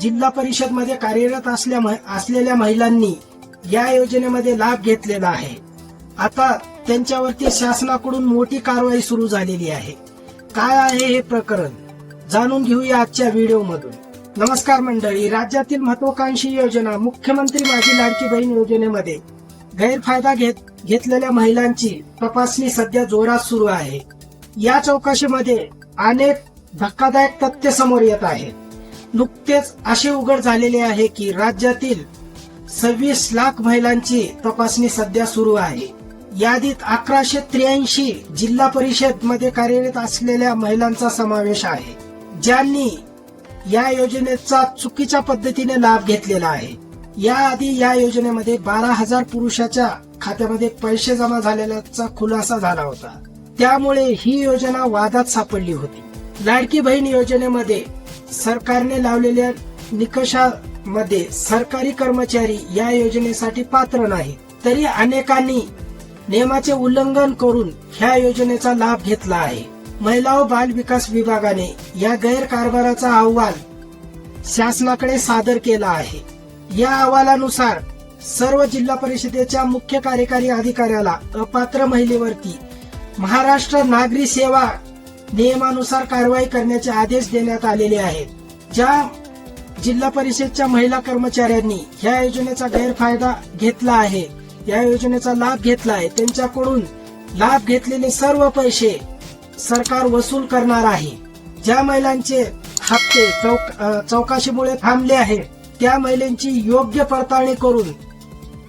जिल्हा परिषदमध्ये कार्यरत असलेल्या महिलांनी या योजनेमध्ये लाभ घेतलेला आहे. आता त्यांच्यावरती शासनाकडून मोठी कारवाई सुरू झालेली आहे. काय आहे हे प्रकरण जाणून घेऊया आजच्या व्हिडिओमधून. नमस्कार मंडळी राज्यातील महत्वाकांक्षी योजना मुख्यमंत्री माझी लाडकी बहीण योजनेमध्ये गैरफायदा घेत घेतलेल्या महिलांची तपासणी सध्या जोरात सुरू आहे. या चौकशीमध्ये अनेक धक्कादायक तथ्य समोर येत आहेत. नुकतेच असे उघड झालेले आहे की राज्यातील सव्वीस लाख महिलांची तपासणी सध्या सुरू आहे. यादीत अकराशे त्र्याऐंशी जिल्हा परिषदमध्ये कार्यरत असलेल्या महिलांचा समावेश आहे ज्यांनी या योजनेचा चुकीच्या पद्धतीने लाभ घेतलेला आहे. याआधी या योजनेमध्ये बारा हजार पुरुषाच्या खात्यामध्ये पैसे जमा झालेल्याचा खुलासा झाला होता. त्यामुळे ही योजना वादात सापडली होती. लाडकी बहीण योजनेमध्ये सरकारने लावलेल्या निकषामध्ये सरकारी कर्मचारी या योजनेसाठी पात्र नाही. तरी अनेकांनी नियमाचे उल्लंघन करून ह्या योजनेचा लाभ घेतला आहे. महिला व बाल विकास विभागाने या गैरकारभाराचा अहवाल शासनाकडे सादर केला आहे. या अहवालानुसार सर्व जिल्हा परिषदेच्या मुख्य कार्यकारी अधिकाऱ्याला अपात्र महिलेवरती महाराष्ट्र नागरी सेवा नियमानुसार कारवाई करण्याचे आदेश देण्यात आलेले आहेत. ज्या जिल्हा परिषदच्या महिला कर्मचाऱ्यांनी या योजनेचा गैरफायदा घेतला आहे या योजनेचा लाभ घेतला आहे त्यांच्याकडून लाभ घेतलेले सर्व पैसे सरकार वसूल करणार आहे. ज्या महिलांचे हप्ते चौक चौकाशीमुळे चौकशीमुळे थांबले आहेत त्या महिलांची योग्य पडताळणी करून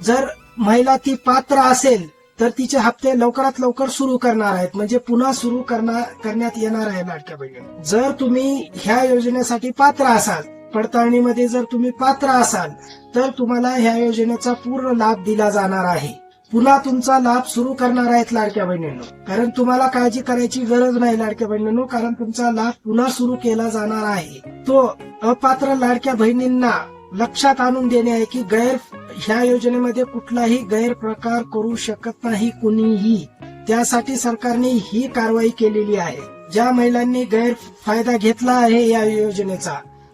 जर महिला ती पात्र असेल तर तिचे हप्ते लवकरात लवकर सुरू करणार आहेत. म्हणजे पुन्हा सुरू करणार करण्यात येणार आहे लाडक्या बहिणी. जर तुम्ही ह्या योजनेसाठी पात्र असाल पडताळणीमध्ये जर तुम्ही पात्र असाल तर तुम्हाला ह्या योजनेचा पूर्ण लाभ दिला जाणार आहे. पुन्हा तुमचा लाभ सुरू करणार आहेत लाडक्या बहिणींनो. कारण तुम्हाला काळजी करायची गरज नाही लाडक्या बहिणींनो कारण तुमचा लाभ पुन्हा सुरू केला जाणार आहे. तो अपात्र लाडक्या बहिणींना लक्षात आणून देणे आहे की गैर ह्या योजनेमध्ये कुठलाही गैरप्रकार करू शकत नाही कुणीही. त्यासाठी सरकारने ही कारवाई केलेली आहे. ज्या महिलांनी गैरफायदा घेतला आहे या योजनेचा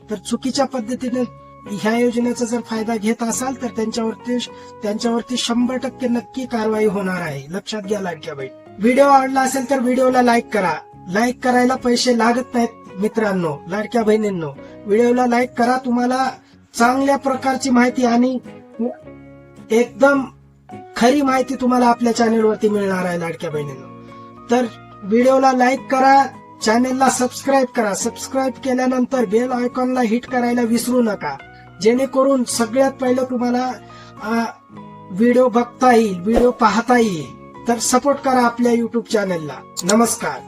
तर चुकीच्या पद्धतीने ह्या योजनेचा जर फायदा घेत असाल तर त्यांच्यावरती त्यांच्यावरती शंभर टक्के नक्की कारवाई होणार आहे. लक्षात घ्या लाडक्या बाई व्हिडिओ आवडला असेल तर व्हिडिओला लाईक करा. लाईक करायला पैसे लागत नाहीत मित्रांनो लाडक्या बहिणींनो. व्हिडिओला लाईक करा तुम्हाला चांगल्या प्रकारची माहिती आणि एकदम खरी माहिती तुम्हाला आपल्या चॅनेलवरती मिळणार आहे लाडक्या बहिणींनो. तर व्हिडिओला लाईक करा चॅनेलला सबस्क्राईब करा. सबस्क्राईब केल्यानंतर बेल आयकॉनला हिट करायला विसरू नका. जेणेकरून सगळ्यात पहिलं तुम्हाला व्हिडिओ बघता येईल व्हिडिओ पाहता येईल. तर सपोर्ट करा आपल्या युट्यूब चॅनेलला नमस्कार.